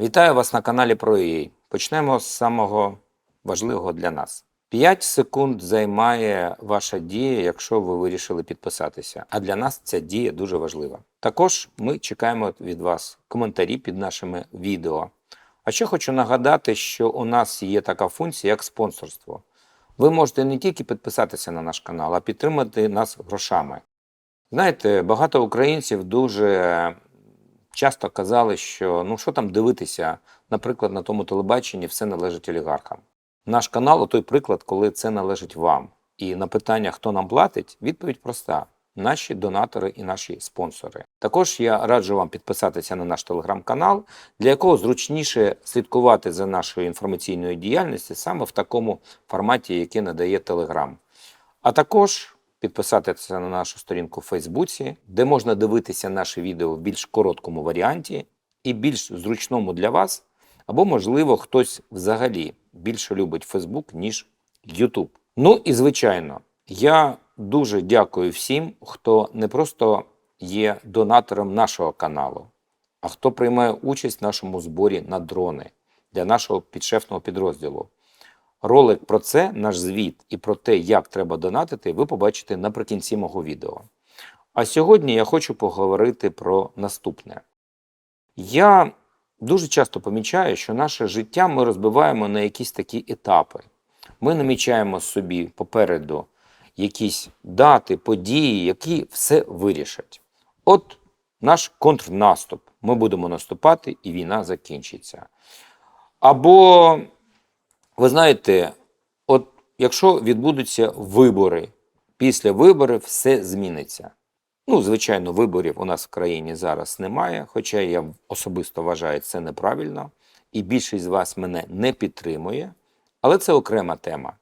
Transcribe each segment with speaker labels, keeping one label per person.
Speaker 1: Вітаю вас на каналі ProEA. Почнемо з самого важливого для нас. 5 секунд займає ваша дія, якщо ви вирішили підписатися. А для нас ця дія дуже важлива. Також ми чекаємо від вас коментарі під нашими відео. А ще хочу нагадати, що у нас є така функція, як спонсорство. Ви можете не тільки підписатися на наш канал, а підтримати нас грошами. Знаєте, багато українців дуже часто казали, що ну що там дивитися, наприклад, на тому телебаченні все належить олігархам. Наш канал той приклад, коли це належить вам. І на питання, хто нам платить, відповідь проста: наші донатори і наші спонсори. Також я раджу вам підписатися на наш телеграм-канал, для якого зручніше слідкувати за нашою інформаційною діяльністю саме в такому форматі, який надає Телеграм. А також підписатися на нашу сторінку в Фейсбуці, де можна дивитися наші відео в більш короткому варіанті і більш зручному для вас, або, можливо, хтось взагалі більше любить Фейсбук, ніж YouTube. Ну і звичайно, я дуже дякую всім, хто не просто є донатором нашого каналу, а хто приймає участь в нашому зборі на дрони для нашого підшефного підрозділу. Ролик про це, наш звіт і про те, як треба донатити, ви побачите наприкінці мого відео. А сьогодні я хочу поговорити про наступне. Я дуже часто помічаю, що наше життя ми розбиваємо на якісь такі етапи. Ми намічаємо собі попереду якісь дати, події, які все вирішать. От наш контрнаступ. Ми будемо наступати, і війна закінчиться. Або ви знаєте, от якщо відбудуться вибори, після виборів все зміниться. Ну, звичайно, виборів у нас в країні зараз немає, хоча я особисто вважаю це неправильно, і більшість з вас мене не підтримує, але це окрема тема.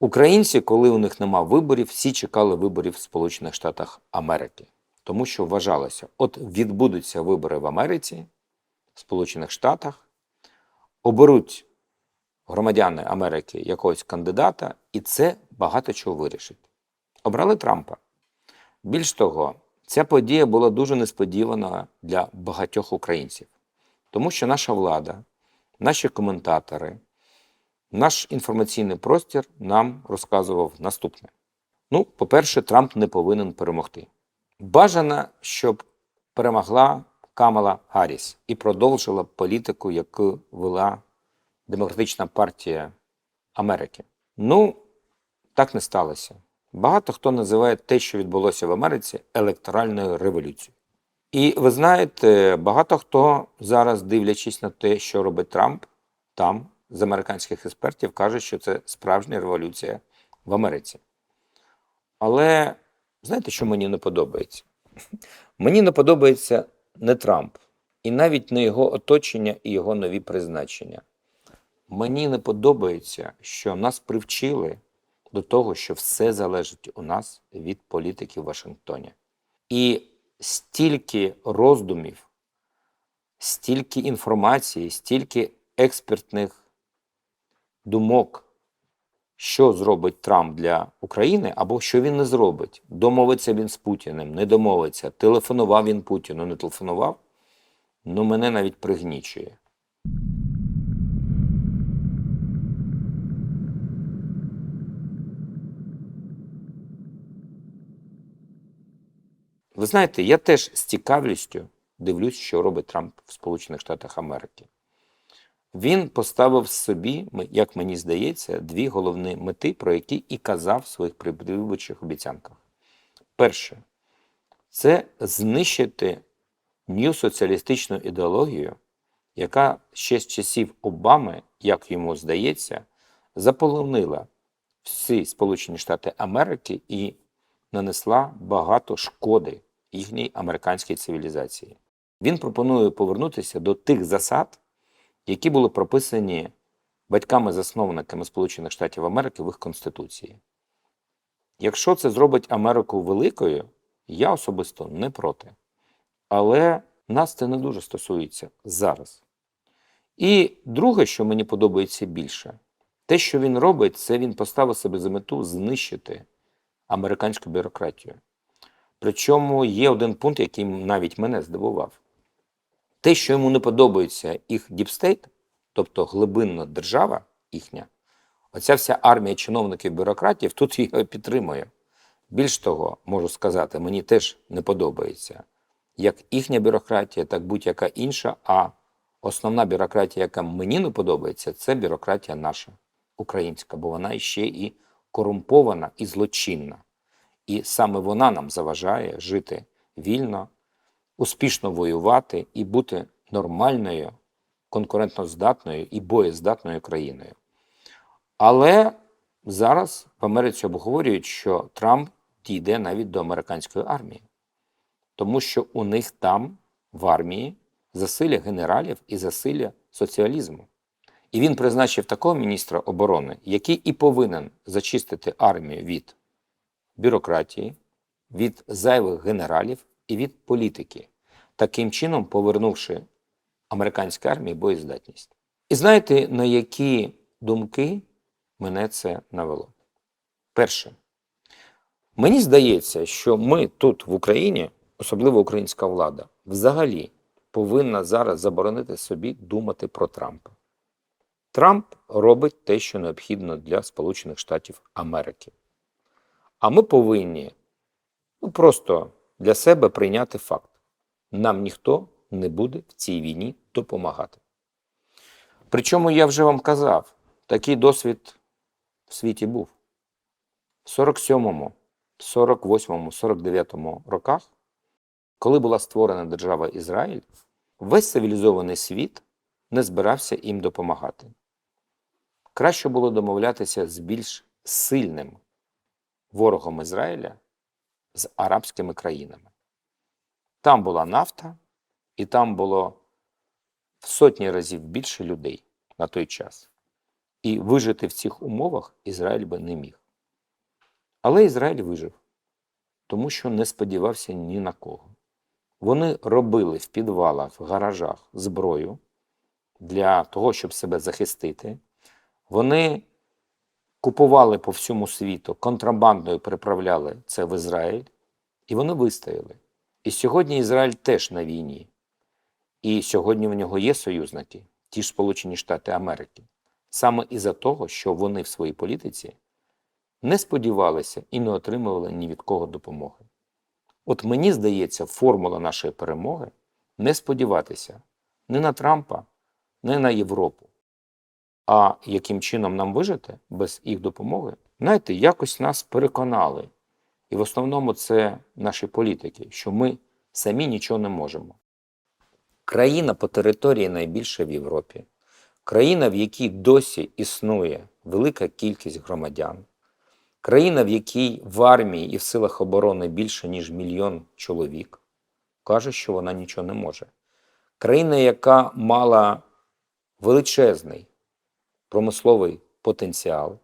Speaker 1: Українці, коли у них нема виборів, всі чекали виборів в Сполучених Штатах Америки, тому що вважалося, от відбудуться вибори в Америці, в Сполучених Штатах, оберуть громадяни Америки якогось кандидата, і це багато чого вирішить. Обрали Трампа. Більш того, ця подія була дуже несподівана для багатьох українців, тому що наша влада, наші коментатори, наш інформаційний простір нам розказував наступне: ну, по-перше, Трамп не повинен перемогти. Бажано, щоб перемогла Камала Гарріс і продовжила політику, яку вела Демократична партія Америки. Ну, так не сталося. Багато хто називає те, що відбулося в Америці, електоральною революцією. І ви знаєте, багато хто зараз, дивлячись на те, що робить Трамп, там з американських експертів кажуть, що це справжня революція в Америці. Але знаєте, що мені не подобається? Мені не подобається не Трамп, і навіть не його оточення і його нові призначення. Мені не подобається, що нас привчили до того, що все залежить у нас від політики в Вашингтоні. І стільки роздумів, стільки інформації, стільки експертних думок, що зробить Трамп для України, або що він не зробить. Домовиться він з Путіним, не домовиться, телефонував він Путіну, не телефонував. Ну, мене навіть пригнічує. Ви знаєте, я теж з цікавістю дивлюсь, що робить Трамп в Сполучених Штатах Америки. Він поставив собі, як мені здається, дві головні мети, про які і казав в своїх предвиборчих обіцянках. Перше, це знищити нью соціалістичну ідеологію, яка ще з часів Обами, як йому здається, заполонила всі Сполучені Штати Америки і нанесла багато шкоди їхній американській цивілізації. Він пропонує повернутися до тих засад, які були прописані батьками-засновниками Сполучених Штатів Америки в їх Конституції. Якщо це зробить Америку великою, я особисто не проти. Але нас це не дуже стосується зараз. І друге, що мені подобається більше, те, що він робить, це він поставив себе за мету знищити американську бюрократію. Причому є один пункт, який навіть мене здивував. те, що йому не подобається їх діпстейт, тобто глибинна держава їхня, оця вся армія чиновників бюрократів тут його підтримує. Більш того, можу сказати, мені теж не подобається як їхня бюрократія, так будь-яка інша. А основна бюрократія, яка мені не подобається, це бюрократія наша українська, бо вона ще і корумпована і злочинна. І саме вона нам заважає жити вільно, успішно воювати і бути нормальною, конкурентноздатною і боєздатною країною. Але зараз в Америці обговорюють, що Трамп дійде навіть до американської армії, тому що у них там в армії засилля генералів і засилля соціалізму. І він призначив такого міністра оборони, який і повинен зачистити армію від бюрократії, від зайвих генералів і від політики, таким чином повернувши американській армії боєздатність. І знаєте, на які думки мене це навело? Перше, мені здається, що ми тут, в Україні, особливо українська влада, взагалі повинна зараз заборонити собі думати про Трампа. Трамп робить те, що необхідно для Сполучених Штатів Америки. А ми повинні ну, просто для себе прийняти факт: нам ніхто не буде в цій війні допомагати. Причому я вже вам казав, такий досвід в світі був. В 47-му, 48-му, 49-му роках, коли була створена держава Ізраїль, весь цивілізований світ не збирався їм допомагати. Краще було домовлятися з більш сильним ворогом Ізраїля з арабськими країнами. Там була нафта, і там було в сотні разів більше людей на той час. І вижити в цих умовах Ізраїль би не міг. Але Ізраїль вижив, тому що не сподівався ні на кого. Вони робили в підвалах, в гаражах зброю для того, щоб себе захистити. Вони купували по всьому світу, контрабандою переправляли це в Ізраїль, і вони вистояли. І сьогодні Ізраїль теж на війні. І сьогодні в нього є союзники, ті ж Сполучені Штати Америки, саме із-за того, що вони в своїй політиці не сподівалися і не отримували ні від кого допомоги. От мені здається, формула нашої перемоги не сподіватися ні на Трампа, ні на Європу. А яким чином нам вижити без їх допомоги? Знаєте, якось нас переконали. І в основному це наші політики, що ми самі нічого не можемо. Країна по території найбільша в Європі, країна, в якій досі існує велика кількість громадян, країна, в якій в армії і в силах оборони більше, ніж мільйон чоловік, каже, що вона нічого не може. Країна, яка мала величезний промисловий потенціал,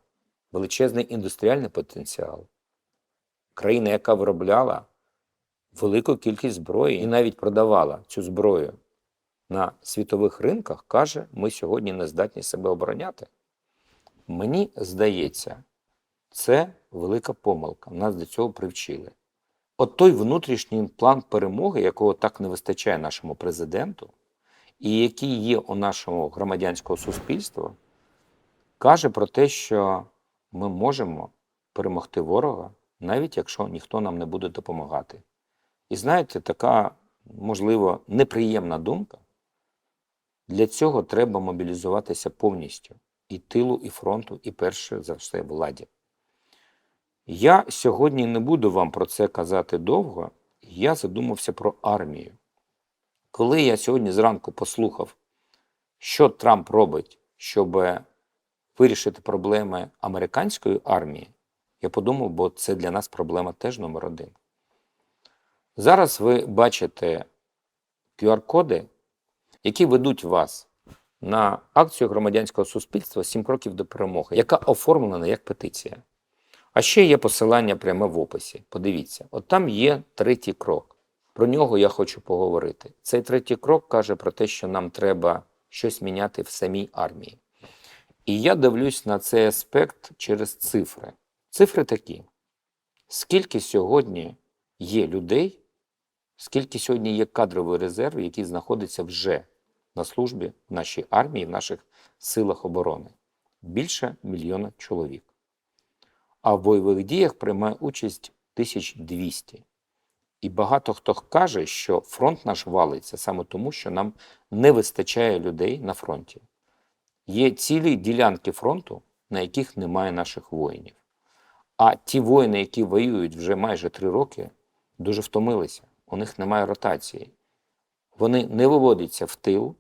Speaker 1: величезний індустріальний потенціал, країна, яка виробляла велику кількість зброї і навіть продавала цю зброю на світових ринках, каже, ми сьогодні не здатні себе обороняти. Мені здається, це велика помилка. Нас до цього привчили. От той внутрішній план перемоги, якого так не вистачає нашому президенту, і який є у нашому громадянського суспільства, каже про те, що ми можемо перемогти ворога, навіть якщо ніхто нам не буде допомагати. І знаєте, така, можливо, неприємна думка. Для цього треба мобілізуватися повністю і тилу, і фронту, і перше за все владі. Я сьогодні не буду вам про це казати довго, я задумався про армію. Коли я сьогодні зранку послухав, що Трамп робить, щоб вирішити проблеми американської армії, я подумав, бо це для нас проблема теж номер один. Зараз ви бачите QR-коди, які ведуть вас на акцію громадянського суспільства «7 кроків до перемоги, яка оформлена як петиція. А ще є посилання пряме в описі. Подивіться, от там є третій крок. Про нього я хочу поговорити. Цей третій крок каже про те, що нам треба щось міняти в самій армії. І я дивлюсь на цей аспект через цифри. Цифри такі: скільки сьогодні є людей скільки сьогодні є кадровий резерв, який знаходиться вже на службі в нашій армії, в наших силах оборони? Більше мільйона чоловік. А в бойових діях приймає участь 1200. І багато хто каже, що фронт наш валиться саме тому, що нам не вистачає людей на фронті. Є цілі ділянки фронту, на яких немає наших воїнів. А ті воїни, які воюють вже майже три роки, дуже втомилися. У них немає ротації. Вони не виводяться в тил,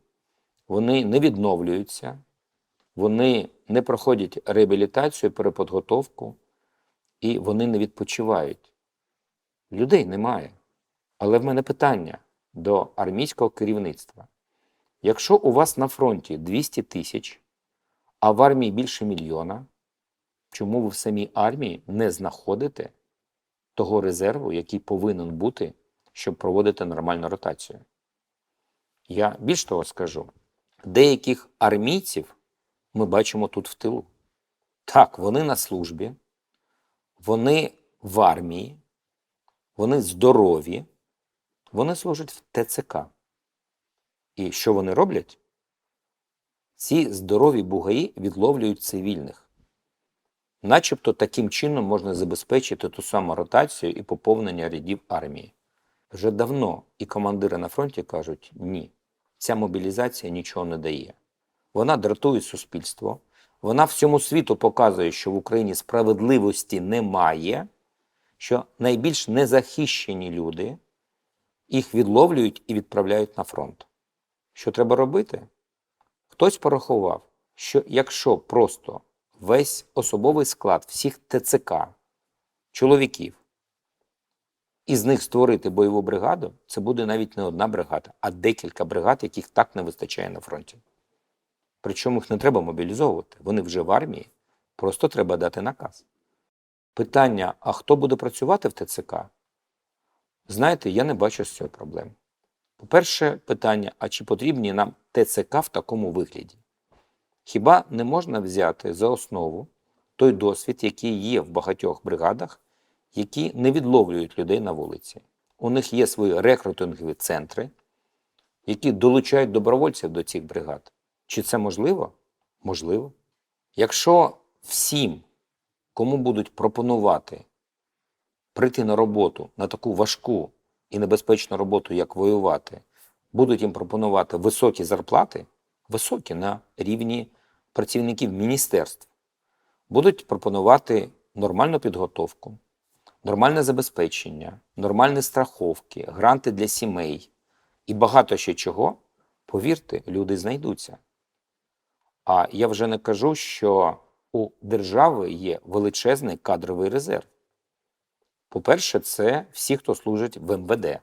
Speaker 1: вони не відновлюються, вони не проходять реабілітацію, переподготовку, і вони не відпочивають. Людей немає. Але в мене питання до армійського керівництва. Якщо у вас на фронті 200 тисяч, а в армії більше мільйона, чому ви в самій армії не знаходите того резерву, який повинен бути, щоб проводити нормальну ротацію? Я більш того скажу: деяких армійців ми бачимо тут в тилу. Так, вони на службі, вони в армії, вони здорові, вони служать в ТЦК. І що вони роблять? Ці здорові бугаї відловлюють цивільних. Начебто таким чином можна забезпечити ту саму ротацію і поповнення рядів армії. Вже давно і командири на фронті кажуть: ні, ця мобілізація нічого не дає. Вона дратує суспільство, вона всьому світу показує, що в Україні справедливості немає, що найбільш незахищені люди їх відловлюють і відправляють на фронт. Що треба робити? Хтось порахував, що якщо просто весь особовий склад всіх ТЦК, чоловіків, із них створити бойову бригаду, це буде навіть не одна бригада, а декілька бригад, яких так не вистачає на фронті. Причому їх не треба мобілізовувати, вони вже в армії, просто треба дати наказ. Питання: а хто буде працювати в ТЦК? Знаєте, я не бачу з цього проблем. По-перше, питання: а чи потрібні нам ТЦК в такому вигляді? Хіба не можна взяти за основу той досвід, який є в багатьох бригадах, які не відловлюють людей на вулиці? У них є свої рекрутингові центри, які долучають добровольців до цих бригад. Чи це можливо? Можливо. Якщо всім, кому будуть пропонувати прийти на роботу, на таку важку і небезпечну роботу, як воювати, будуть їм пропонувати високі зарплати, високі на рівні працівників міністерств, будуть пропонувати нормальну підготовку, нормальне забезпечення, нормальні страховки, гранти для сімей і багато ще чого, повірте, люди знайдуться. А я вже не кажу, що у держави є величезний кадровий резерв. По-перше, це всі, хто служить в МВД.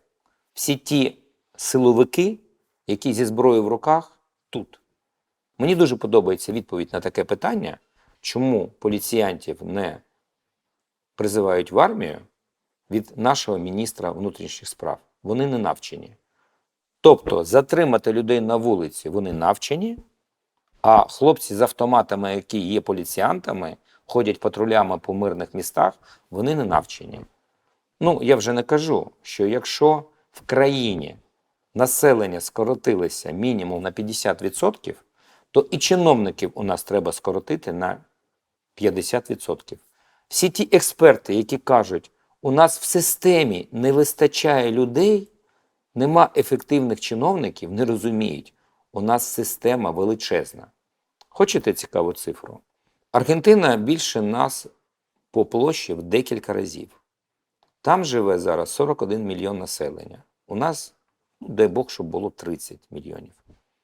Speaker 1: Всі ті силовики, які зі зброєю в руках тут. Мені дуже подобається відповідь на таке питання, чому поліціянтів не призивають в армію від нашого міністра внутрішніх справ. Вони не навчені. Тобто затримати людей на вулиці вони навчені, а хлопці з автоматами, які є поліціянтами, ходять патрулями по мирних містах, вони не навчені. Ну, я вже не кажу, що якщо в країні населення скоротилося мінімум на 50%, то і чиновників у нас треба скоротити на 50%. Всі ті експерти, які кажуть, у нас в системі не вистачає людей, нема ефективних чиновників, не розуміють, у нас система величезна. Хочете цікаву цифру? Аргентина більше нас по площі в декілька разів. Там живе зараз 41 мільйон населення. У нас, ну, дай Бог, щоб було 30 мільйонів.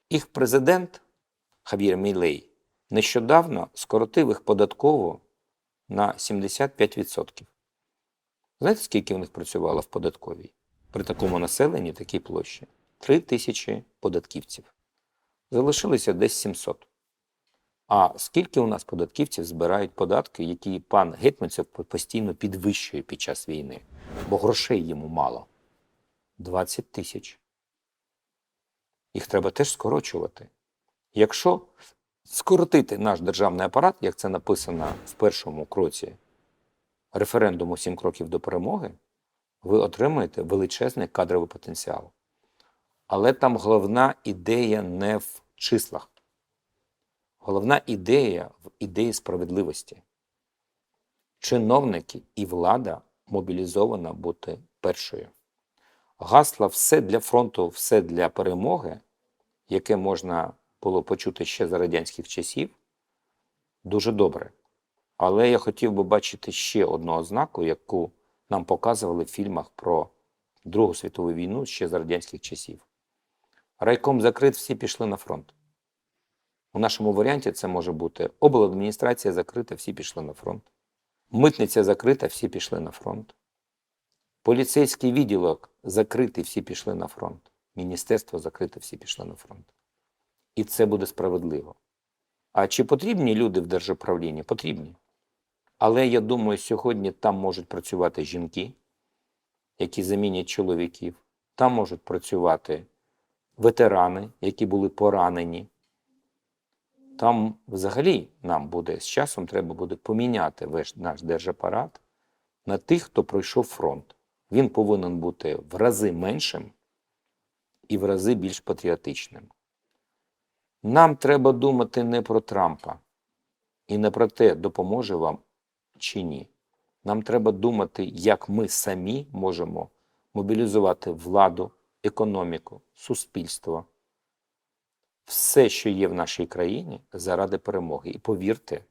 Speaker 1: Їх президент Хав'єр Мілей нещодавно скоротив їх податково на 75%. Знаєте, скільки в них працювало в податковій? При такому населенні, такій площі? 3 тисячі податківців. Залишилося десь 700. А скільки у нас податківців збирають податки, які пан Гетманцев постійно підвищує під час війни? Бо грошей йому мало. 20 тисяч. Їх треба теж скорочувати. Якщо скоротити наш державний апарат, як це написано в першому кроці референдуму «Сім кроків до перемоги, ви отримаєте величезний кадровий потенціал. Але там головна ідея не в числах. Головна ідея в ідеї справедливості. Чиновники і влада мобілізована бути першою. Гасло все для фронту, все для перемоги, яке можна було почути ще за радянських часів, дуже добре. Але я хотів би бачити ще одну ознаку, яку нам показували в фільмах про Другу світову війну ще з радянських часів. Райком закрит, всі пішли на фронт. У нашому варіанті це може бути обладміністрація закрита, всі пішли на фронт. Митниця закрита, всі пішли на фронт. Поліцейський відділок закритий, всі пішли на фронт. Міністерство закрите, всі пішли на фронт. І це буде справедливо. А чи потрібні люди в держуправлінні? Потрібні. Але я думаю, сьогодні там можуть працювати жінки, які замінять чоловіків. Там можуть працювати ветерани, які були поранені. Там взагалі нам буде з часом треба буде поміняти весь наш держапарат на тих, хто пройшов фронт. Він повинен бути в рази меншим і в рази більш патріотичним. Нам треба думати не про Трампа і не про те, допоможе вам чи ні. Нам треба думати, як ми самі можемо мобілізувати владу, економіку, суспільство, все, що є в нашій країні, заради перемоги. І повірте,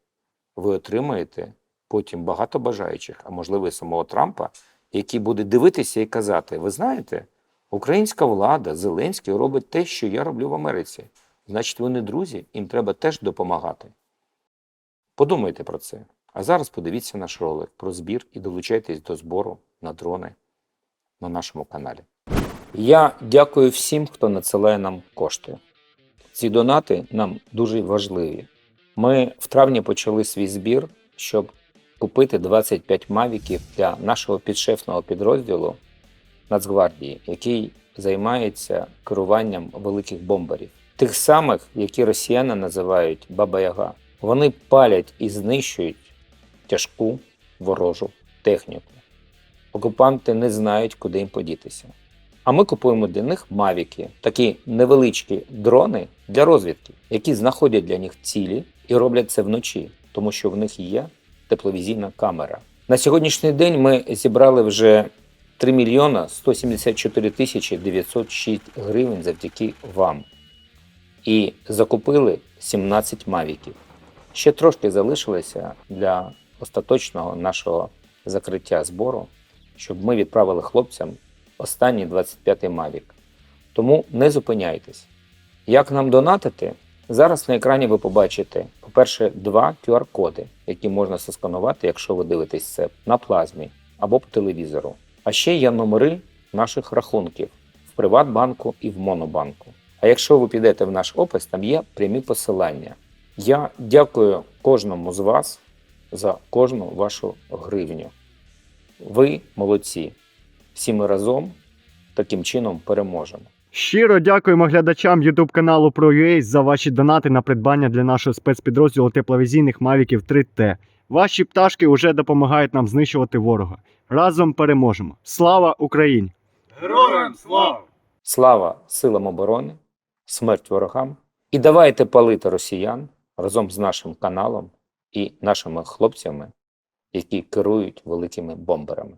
Speaker 1: ви отримаєте потім багато бажаючих, а можливо, і самого Трампа, який буде дивитися і казати: ви знаєте, українська влада, Зеленський робить те, що я роблю в Америці. Значить, вони друзі, їм треба теж допомагати. Подумайте про це. А зараз подивіться наш ролик про збір і долучайтесь до збору на дрони на нашому каналі. Я дякую всім, хто надсилає нам кошти. Ці донати нам дуже важливі. Ми в травні почали свій збір, щоб купити 25 мавіків для нашого підшефного підрозділу Нацгвардії, який займається керуванням великих бомбарів, тих самих, які росіяни називають Баба-Яга. Вони палять і знищують тяжку ворожу техніку. Окупанти не знають, куди їм подітися. А ми купуємо для них мавіки, такі невеличкі дрони для розвідки, які знаходять для них цілі і роблять це вночі, тому що в них є тепловізійна камера. На сьогоднішній день ми зібрали вже 3 мільйона 174 тисячі 906 гривень завдяки вам. І закупили 17 мавіків. Ще трошки залишилося для остаточного нашого закриття збору, щоб ми відправили хлопцям останній 25-й Mavic. Тому не зупиняйтесь. Як нам донатити? Зараз на екрані ви побачите, по-перше, два QR-коди, які можна сосканувати, якщо ви дивитесь це на плазмі або по телевізору. А ще є номери наших рахунків в Приватбанку і в Монобанку. А якщо ви підете в наш опис, там є прямі посилання. Я дякую кожному з вас за кожну вашу гривню. Ви молодці. Всі ми разом таким чином переможемо.
Speaker 2: Щиро дякуємо глядачам YouTube каналу ProUA за ваші донати на придбання для нашого спецпідрозділу тепловізійних Мавіків 3T. Ваші пташки вже допомагають нам знищувати ворога. Разом переможемо. Слава Україні!
Speaker 3: Героям слава!
Speaker 1: Слава силам оборони, смерть ворогам. І давайте палити росіян разом з нашим каналом і нашими хлопцями, які керують великими бомберами.